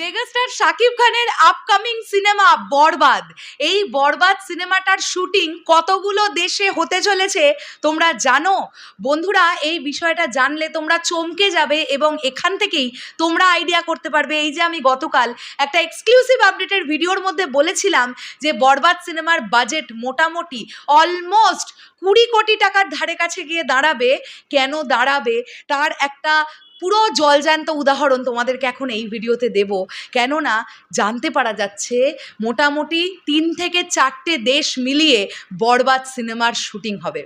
Megastar Shakib খানের upcoming cinema বরবাদ। এই বরবাদ সিনেমাটার শুটিং কতগুলো দেশে হতে চলেছে তোমরা জানো? বন্ধুরা, এই বিষয়টা জানলে তোমরা চমকে যাবে এবং এখান থেকেই তোমরা আইডিয়া করতে পারবে। এই যে আমি গতকাল একটা এক্সক্লুসিভ আপডেটের ভিডিওর মধ্যে বলেছিলাম যে বরবাদ সিনেমার বাজেট মোটামুটি অলমোস্ট কুড়ি কোটি টাকার ধারে কাছে গিয়ে দাঁড়াবে। কেন দাঁড়াবে? তার একটা পুরো জলজ্যান্ত উদাহরণ তোমাদেরকে এখন এই ভিডিওতে দেব। কেননা জানতে পারা যাচ্ছে, মোটামুটি তিন থেকে চারটে দেশ মিলিয়ে বরবাদ সিনেমার শুটিং হবে।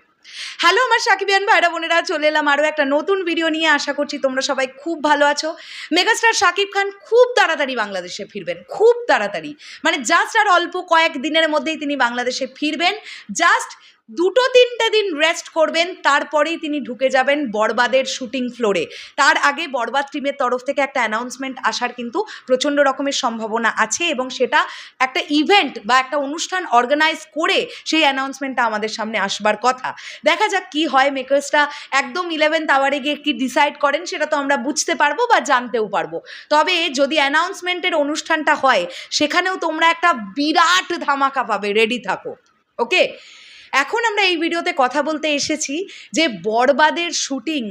হ্যালো আমার সাকিবিয়ান ভাইরা বোনেরা, চলে এলাম আরও একটা নতুন ভিডিও নিয়ে। আশা করছি তোমরা সবাই খুব ভালো আছো। মেগাস্টার শাকিব খান খুব তাড়াতাড়ি বাংলাদেশে ফিরবেন, খুব তাড়াতাড়ি। মানে জাস্ট আর অল্প কয়েক দিনের মধ্যেই তিনি বাংলাদেশে ফিরবেন। জাস্ট দুটো তিনটে দিন রেস্ট করবেন, তারপরেই তিনি ঢুকে যাবেন বরবাদের শুটিং ফ্লোরে তার আগে বরবাদ টিমের তরফ থেকে একটা অ্যানাউন্সমেন্ট আসার কিন্তু প্রচণ্ড রকমের সম্ভাবনা আছে এবং সেটা একটা ইভেন্ট বা একটা অনুষ্ঠান অর্গানাইজ করে সেই অ্যানাউন্সমেন্টটা আমাদের সামনে আসবার কথা। দেখা যাক কি হয় মেকার্সটা একদম ইলেভেন্থ আওয়ারে গিয়ে কি ডিসাইড করেন সেটা তো আমরা বুঝতে পারব বা জানতেও পারব। তবে যদি অ্যানাউন্সমেন্টের অনুষ্ঠানটা হয়, সেখানেও তোমরা একটা বিরাট ধামাকা পাবে রেডি থাকো। ওকে এখন আমরা এই ভিডিওতে কথা বলতে এসেছি যে বরবাদের শুটিং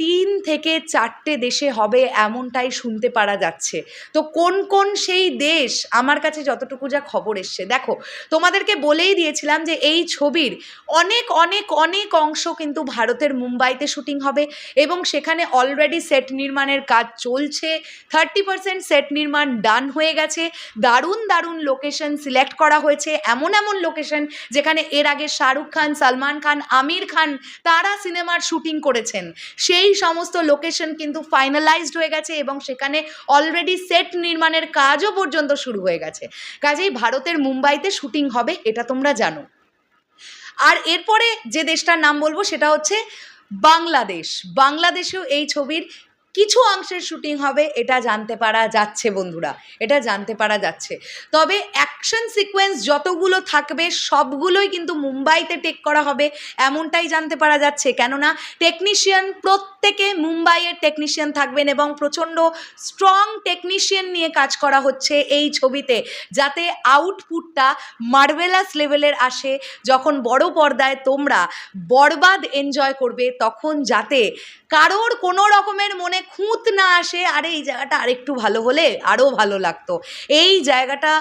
তিন থেকে চারটে দেশে হবে এমনটাই শুনতে পারা যাচ্ছে। তো কোন কোন সেই দেশ আমার কাছে যতটুকু যা খবর এসছে। দেখো, তোমাদেরকে বলেই দিয়েছিলাম যে এই ছবির অনেক অনেক অনেক অংশ কিন্তু ভারতের মুম্বাইতে শুটিং হবে এবং সেখানে অলরেডি সেট নির্মাণের কাজ চলছে। থার্টি পার্সেন্ট সেট নির্মাণ ডান হয়ে গেছে। দারুণ দারুণ লোকেশন সিলেক্ট করা হয়েছে। এমন এমন লোকেশন যেখানে এর আগে শাহরুখ খান, সালমান খান, আমির খান, তারা সিনেমার শুটিং করেছেন। সেই সমস্ত লোকেশন কিন্তু ফাইনালাইজড হয়ে গেছে এবং সেখানে অলরেডি সেট নির্মাণের কাজও পর্যন্ত শুরু হয়ে গেছে। কাজেই ভারতের মুম্বাইতে শুটিং হবে, এটা তোমরা জানো। আর এরপরে যে দেশটার নাম বলব সেটা হচ্ছে বাংলাদেশ। বাংলাদেশেও এই ছবির কিছু অংশের শুটিং হবে, এটা জানতে পারা যাচ্ছে বন্ধুরা, এটা জানতে পারা যাচ্ছে। তবে অ্যাকশন সিকোয়েন্স যতগুলো থাকবে, সবগুলোই কিন্তু মুম্বাইতে টেক করা হবে, এমনটাই জানতে পারা যাচ্ছে। কেননা টেকনিশিয়ান প্রত্যেকে মুম্বাইয়ের টেকনিশিয়ান থাকবেন এবং প্রচণ্ড স্ট্রং টেকনিশিয়ান নিয়ে কাজ করা হচ্ছে এই ছবিতে, যাতে আউটপুটটা মার্ভেলাস লেভেলের আসে। যখন বড় পর্দায় তোমরা বরবাদ এনজয় করবে, তখন যাতে কারোর কোনো রকমের মনে খুঁত না আসে, আরে এই জায়গাটা আরেকটু ভালো হলে আরও ভালো লাগতো। এই জায়গাটা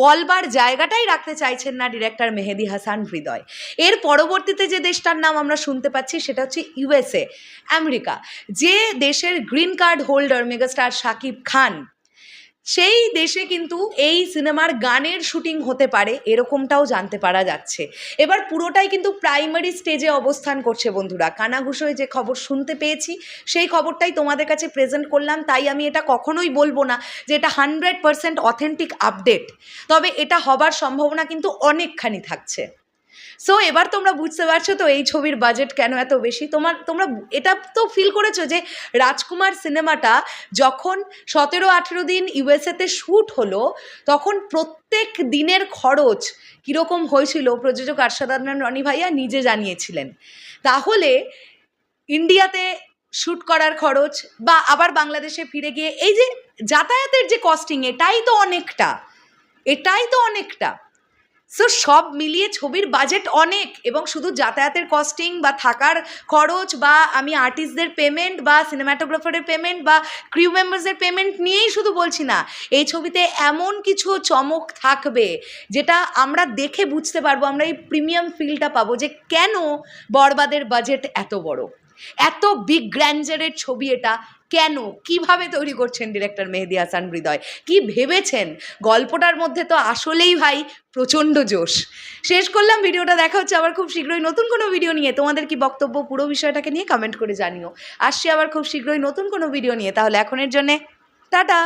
বলবার জায়গাটাই রাখতে চাইছেন না ডিরেক্টর মেহেদি হাসান হৃদয়। এর পরবর্তীতে যে দেশটার নাম আমরা শুনতে পাচ্ছি সেটা হচ্ছে ইউএসএ আমেরিকা। যে দেশের green card holder megastar Shakib Khan সেই দেশে কিন্তু এই সিনেমার গানের শুটিং হতে পারে, এরকমটাও জানতে পারা যাচ্ছে। এবার পুরোটাই কিন্তু প্রাইমারি স্টেজে অবস্থান করছে বন্ধুরা। কানাঘুষোয় যে খবর শুনতে পেয়েছি, সেই খবরটাই তোমাদের কাছে প্রেজেন্ট করলাম, তাই আমি এটা কখনোই বলব না যে এটা হান্ড্রেড পারসেন্ট অথেন্টিক আপডেট তবে এটা হবার সম্ভাবনা কিন্তু অনেকখানি থাকছে। সো এবার তোমরা বুঝতে পারছ তো এই ছবির বাজেট কেন এত বেশি? তোমার, তোমরা এটা তো ফিল করেছ যে রাজকুমার সিনেমাটা যখন সতেরো আঠেরো দিন ইউএসএতে শ্যুট হলো, তখন প্রত্যেক দিনের খরচ কীরকম হয়েছিল প্রযোজক আরশাদ আদনান রনি ভাইয়া নিজে জানিয়েছিলেন। তাহলে ইন্ডিয়াতে শ্যুট করার খরচ বা আবার বাংলাদেশে ফিরে গিয়ে, এই যে যাতায়াতের যে কস্টিং এটাই তো অনেকটা, এটাই তো অনেকটা। সো সব মিলিয়ে ছবির বাজেট অনেক এবং শুধু যাতায়াতের কস্টিং বা থাকার খরচ বা আমি আর্টিস্টদের পেমেন্ট বা সিনেমাটোগ্রাফারের পেমেন্ট বা ক্রিউ মেম্বার্সের পেমেন্ট নিয়েই শুধু বলছি না, এই ছবিতে এমন কিছু চমক থাকবে যেটা আমরা দেখে বুঝতে পারব, আমরা এই প্রিমিয়াম ফিলটা পাবো যে কেন বরবাদের বাজেট এত বড়। এত বিগ গ্র্যান্ডারের ছবি এটা কেন? কীভাবে তৈরি করছেন ডিরেক্টর মেহেদি হাসান হৃদয়? কি ভেবেছেন? গল্পটার মধ্যে তো আসলেই ভাই প্রচণ্ড জোশ। শেষ করলাম, ভিডিওটা দেখা হচ্ছে আবার খুব শীঘ্রই নতুন কোনো ভিডিও নিয়ে। তোমাদের কি বক্তব্য পুরো বিষয়টাকে নিয়ে কমেন্ট করে জানিও। আসছি আবার খুব শীঘ্রই নতুন কোনো ভিডিও নিয়ে। তাহলে এখনের জন্যে টাটা!